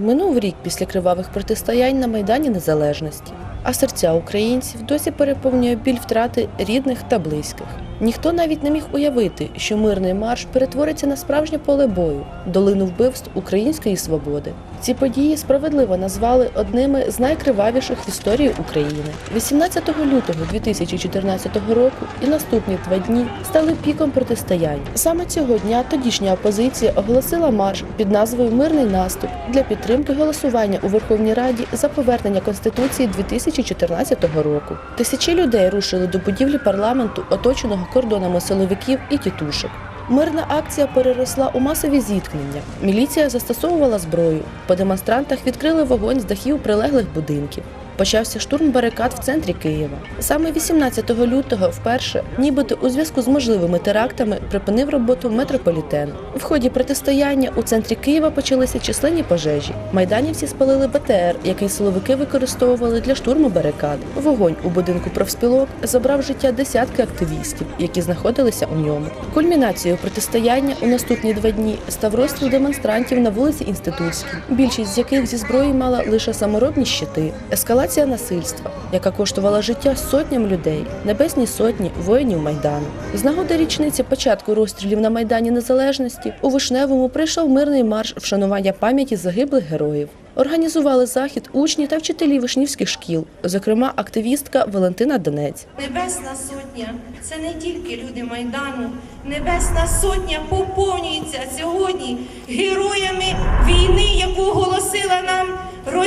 Минув рік після кривавих протистоянь на Майдані Незалежності, а серця українців досі переповнює біль втрати рідних та близьких. Ніхто навіть не міг уявити, що мирний марш перетвориться на справжнє поле бою, долину вбивств української свободи. Ці події справедливо назвали одними з найкривавіших в історії України. 18 лютого 2014 року і наступні два дні стали піком протистоянь. Саме цього дня тодішня опозиція оголосила марш під назвою Мирний наступ для підтримки голосування у Верховній Раді за повернення Конституції 2014 року. Тисячі людей рушили до будівлі парламенту, оточеного кордонами силовиків і тітушок. Мирна акція переросла у масові зіткнення. Міліція застосовувала зброю. По демонстрантах відкрили вогонь з дахів прилеглих будинків. Почався штурм барикад в центрі Києва. Саме 18 лютого вперше, нібито у зв'язку з можливими терактами, припинив роботу метрополітен. В ході протистояння у центрі Києва почалися численні пожежі. Майданівці спалили БТР, який силовики використовували для штурму барикад. Вогонь у будинку профспілок забрав життя десятки активістів, які знаходилися у ньому. Кульмінацією протистояння у наступні два дні став розстріл демонстрантів на вулиці Інститутській, більшість з яких зі зброї мала лише саморобні щити. Ескалація насильства, яка коштувала життя сотням людей, небесній сотні воїнів майдану. З нагоди річниці початку розстрілів на майдані Незалежності у Вишневому прийшов мирний марш вшанування пам'яті загиблих героїв. Організували захід учні та вчителі вишнівських шкіл, зокрема активістка Валентина Донець. Небесна сотня це не тільки люди Майдану. Небесна сотня поповнюється сьогодні героями війни, нам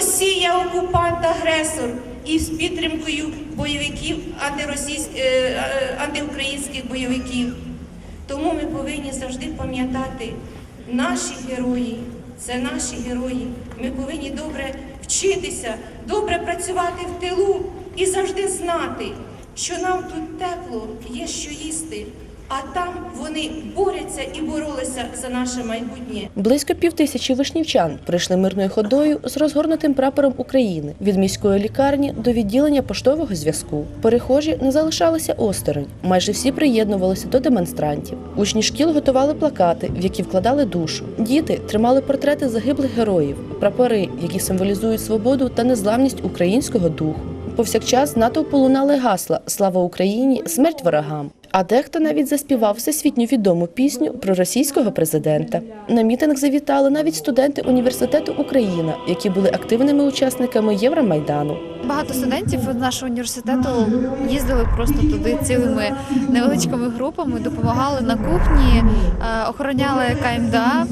Росія, окупант-агресор, і з підтримкою бойовиків е, е, антиукраїнських бойовиків. Тому ми повинні завжди пам'ятати, наші герої це наші герої. Ми повинні добре вчитися, добре працювати в тилу і завжди знати, що нам тут тепло, є що їсти, а там вони борються і боролися за наше майбутнє. Близько півтисячі вишнівчан прийшли мирною ходою з розгорнутим прапором України від міської лікарні до відділення поштового зв'язку. Перехожі не залишалися осторонь. Майже всі приєднувалися до демонстрантів. Учні шкіл готували плакати, в які вкладали душу. Діти тримали портрети загиблих героїв, прапори, які символізують свободу та незламність українського духу. Повсякчас з натовпу лунали гасла Слава Україні! Смерть ворогам! А дехто навіть заспівав всесвітньо відому пісню про російського президента. На мітинг завітали навіть студенти університету Україна, які були активними учасниками Євромайдану. Багато студентів нашого університету їздили просто туди цілими невеличкими групами, допомагали на кухні, е, охороняли КМДА.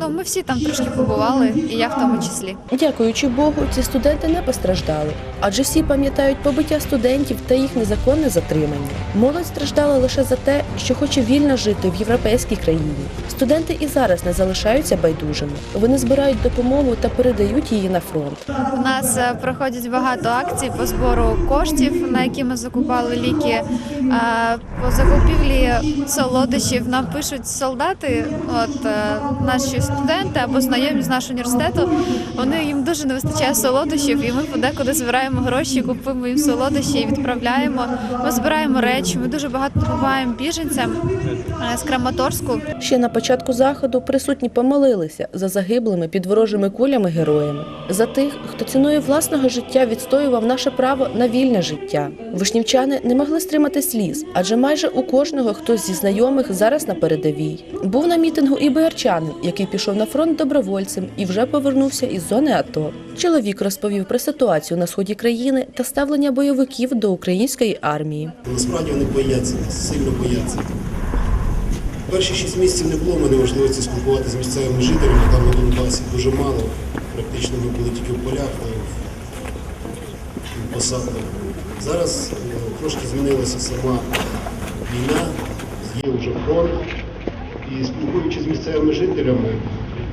Ну, ми всі там трошки побували, і я в тому числі. Дякуючи Богу, ці студенти не постраждали, адже всі пам'ятають побиття студентів та їх незаконне затримання. Молодь страждала лише за те, що хоче вільно жити в європейській країні. Студенти і зараз не залишаються байдужими. Вони збирають допомогу та передають її на фронт. У нас е, проходять багато акцій по збору коштів, на які ми закупали ліки. По закупівлі солодощів нам пишуть солдати, от е, наші студенти або знайомі з нашого університету. Вони їм дуже не вистачає солодощів, і ми подекуди збираємо гроші, купуємо їм солодощі і відправляємо. Ми збираємо речі. Ми дуже багато допомагаємо біженцям е, з Краматорську. Ще на початку заходу присутні помолилися за загиблими під ворожими кулями героями, за тих, хто ціною власного життя відстоював наше право на вільне життя. Вишнівчани не могли стримати сліз, адже майже у кожного хтось зі знайомих зараз на передовій. Був на мітингу і боярчанин, який пішов на фронт добровольцем і вже повернувся із зони АТО. Чоловік розповів про ситуацію на сході країни та ставлення бойовиків до української армії. Насправді вони бояться сильно бояться. Перші шість місяців не було мене можливості спілкуватися з місцевими жителями там на Донбасі. Дуже мало. Практично ми були тільки в полях в посадках. Зараз е, трошки змінилася сама війна, є вже фронт. І спілкуючись з місцевими жителями,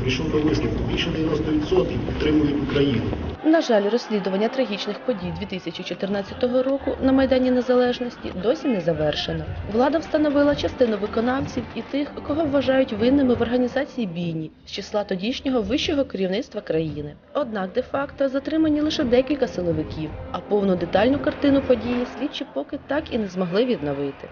прийшов до висновку. Більше 90% підтримують Україну. На жаль, розслідування трагічних подій 2014 року на Майдані Незалежності досі не завершено. Влада встановила частину виконавців і тих, кого вважають винними в організації бійні з числа тодішнього вищого керівництва країни. Однак, де-факто затримані лише декілька силовиків, а повну детальну картину події слідчі поки так і не змогли відновити.